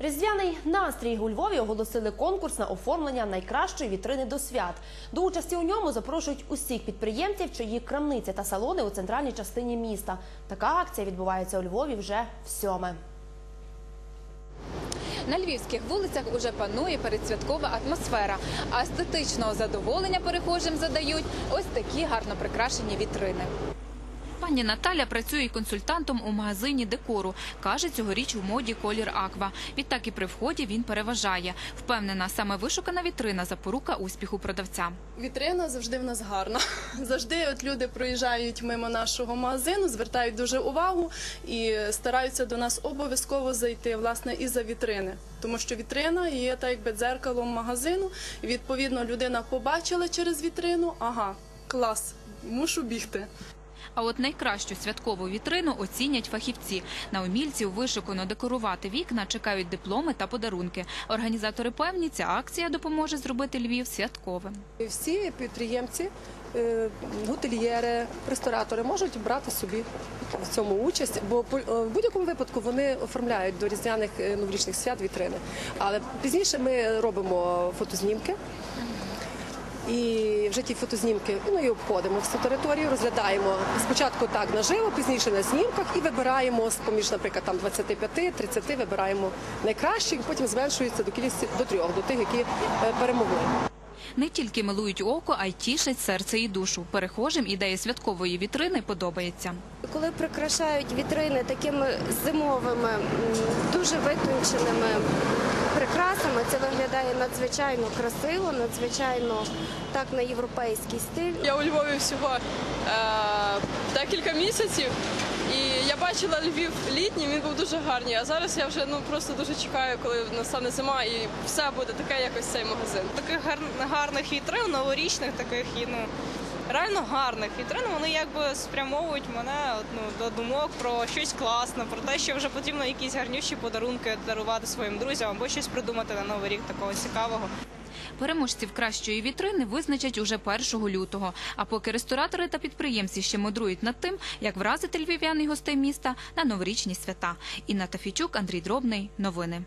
Різдвяний настрій у Львові оголосили конкурс на оформлення найкращої вітрини до свят. До участі у ньому запрошують усіх підприємців, чиї крамниці та салони у центральній частині міста. Така акція відбувається у Львові вже всьоме. На львівських вулицях уже панує передсвяткова атмосфера, а естетичного задоволення перехожим задають ось такі гарно прикрашені вітрини. Пані Наталя працює консультантом у магазині декору. Каже, цьогоріч у моді колір аква. Відтак і при вході він переважає. Впевнена, саме вишукана вітрина запорука успіху продавця. Вітрина завжди в нас гарна. Завжди от люди проїжджають мимо нашого магазину, звертають дуже увагу і стараються до нас обов'язково зайти власне і за вітрини. Тому що вітрина є так якби дзеркалом магазину. Відповідно людина побачила через вітрину, ага, клас, мушу бігти. А от найкращу святкову вітрину оцінять фахівці. На умільців вишукано декорувати вікна чекають дипломи та подарунки. Організатори певні, ця акція допоможе зробити Львів святковим. Всі підприємці, е, готельєри, ресторатори можуть брати собі в цьому участь, бо е, в будь-якому випадку вони оформляють до різдвяних е, новорічних свят вітрини. Але пізніше ми робимо фотознімки. І вже ті фотознімки ну, і обходимо всю територію, розглядаємо спочатку так наживо, пізніше на знімках і вибираємо з поміж, наприклад, там 25-30 вибираємо найкращих, потім зменшується до кількості до трьох, до тих, які е, перемогли. Не тільки милують око, а й тішать серце і душу. Перехожим ідея святкової вітрини подобається. Коли прикрашають вітрини такими зимовими, дуже витонченими прикрасами, це виглядає надзвичайно красиво, надзвичайно так на європейський стиль. Я у Львові всього е, декілька місяців, і я бачила Львів літній, він був дуже гарний. А зараз я вже ну просто дуже чекаю, коли настане зима, і все буде таке, як ось цей магазин. таких гар- гарних вітрин, новорічних таких і ну реально гарних вітрин. Вони якби спрямовують мене ну, до думок про щось класне, про те, що вже потрібно якісь гарніші подарунки дарувати своїм друзям або щось придумати на новий рік такого цікавого. Переможців кращої вітрини визначать уже 1 лютого. А поки ресторатори та підприємці ще мудрують над тим, як вразити львів'ян і гостей міста на новорічні свята. Інна Тафійчук, Андрій Дробний. Новини.